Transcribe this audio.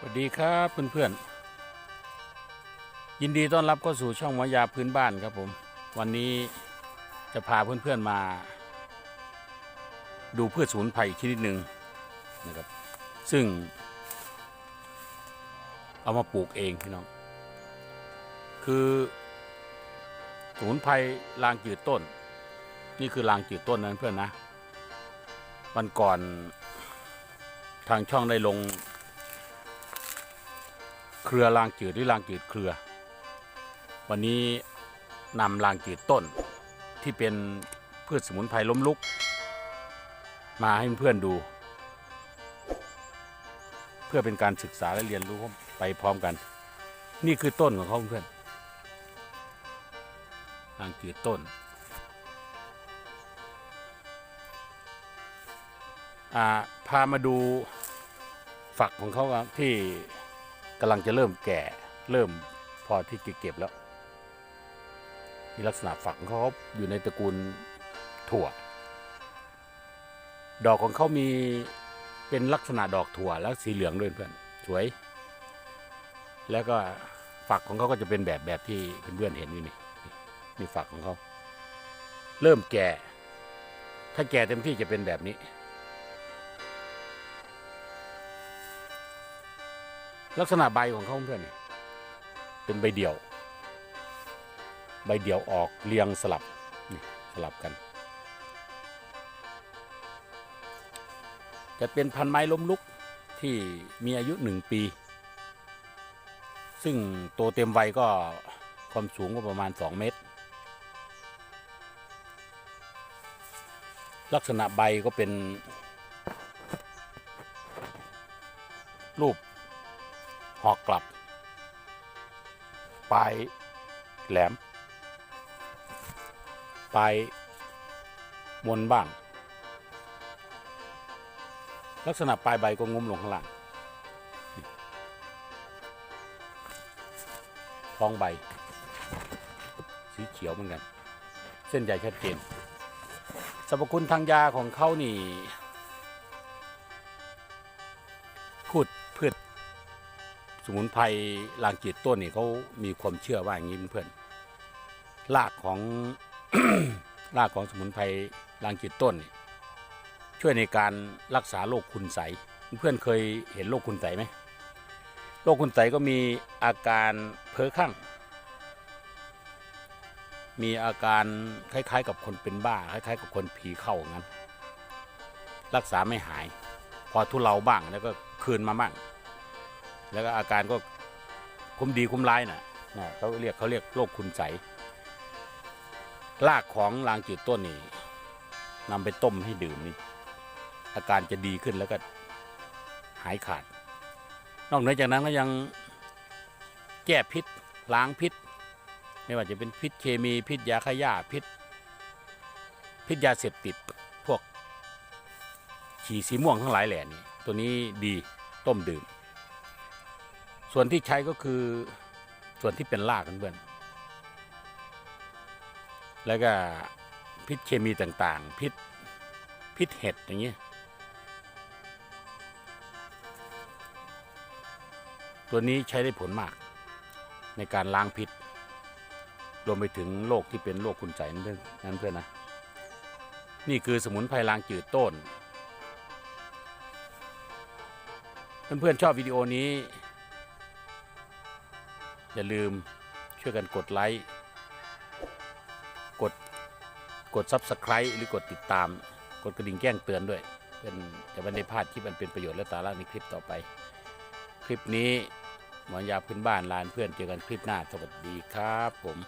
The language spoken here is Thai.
สวัสดีครับเพื่อนๆยินดีต้อนรับเข้าสู่ช่องหมอยาพื้นบ้านครับผม วันนี้จะพาเพื่อนๆมา ดูพืชสมุนไพรอีกชนิดหนึ่งนะครับ ซึ่ง เอามาปลูกเองพี่น้อง คือสมุนไพรลางจืดต้น นี่คือลางจืดต้นนั้นเพื่อนนะวันก่อนทางช่องได้ลง เครือรางจืดหรือรางจืดเครือ วันนี้นำรางจืดต้นที่เป็นพืชสมุนไพรล้มลุก มาให้เพื่อนดู เพื่อเป็นการศึกษาและเรียนรู้ไปพร้อมกัน นี่คือต้นของเขาเพื่อนรางจืดต้นอ่าพามาดูฝักของเขาที่ กำลังจะเริ่มแก่เริ่มพอที่จะเก็บแล้วมีลักษณะฝักของเขาอยู่ในตระกูลถั่ว ดอกของเขามีเป็นลักษณะดอกถั่วแล้วสีเหลืองด้วยเพื่อนสวย แล้วก็ฝักของเขาก็จะเป็นแบบแบบที่เพื่อนๆเห็นอยู่นี่นี่ฝักของเขาเริ่มแก่ ถ้าแก่เต็มที่จะเป็นแบบนี้ ลักษณะใบของเขาเพื่อนนี่เป็นใบเดี่ยว ใบเดี่ยวออกเรียงสลับนี่สลับกัน จะเป็นพันไม้ล้มลุกที่มีอายุหนึ่งปี ซึ่งโตเต็มวัยก็ความสูงก็ประมาณ 2 เมตร ลักษณะใบก็เป็นรูป หอกกลับ ปลายแหลม ปลายมนบ้าง ลักษณะปลายใบก็งุ้มลงข้างล่างท้องใบ สีเขียวเหมือนกัน เส้นใหญ่ชัดเจนสรรพคุณทางยาของเขานี่พูดพืช สมุนไพรลางจืดต้นนี่เขามีความเชื่อว่าอย่างนี้เพื่อนรากของรากของสมุนไพรลางจืดต้นนี่ช่วยในการรักษาโรคคุณใสเพื่อนเคยเห็นโรคคุณใสไหมโรคคุณใสก็มีอาการเพ้อข้างมีอาการคล้าย ๆ กับคนเป็นบ้าคล้าย ๆ กับคนผีเข้าอย่างนั้น รักษาไม่หาย พอทุเลาบ้างแล้วก็คืนมาบ้าง แล้วก็อาการก็คุ้มดีคุ้มร้ายนะนะเขาเรียกเขาเรียกโรคคุณใสรากของลางจืดต้นนี่นำไปต้มให้ดื่มนี่อาการจะดีขึ้นแล้วก็หายขาด นอกเหนือจากนั้นก็ยังแก้พิษล้างพิษ ไม่ว่าจะเป็นพิษเคมีพิษยาฆ่าหญ้าพิษ พิษยาเสพติดพวกฉี่สีม่วงทั้งหลายแหล่นี่ตัวนี้ดีต้มดื่ม ส่วนที่ใช้ก็คือส่วนที่เป็นรากกันเพื่อนแล้วก็พิษเคมีต่างๆ พิษพิษเห็ดอย่างเงี้ยตัวนี้ใช้ได้ผลมาก ในการล้างพิษ รวมไปถึงโรคที่เป็นโรคคุณใจนั่นเพื่อนนั่นเพื่อนนะ นี่คือสมุนไพรล้างจืดต้น เพื่อนๆชอบวิดีโอนี้ อย่าลืมช่วยกันกดไลค์กดกด Subscribe หรือกดติดตาม กดกระดิ่งแจ้งเตือนด้วยเป็นจะไม่ได้พลาดคลิปมันเป็นประโยชน์และสาระในคลิปต่อไป คลิปนี้หมอยาพื้นบ้านลานเพื่อนเจอกันคลิปหน้าสวัสดีครับผม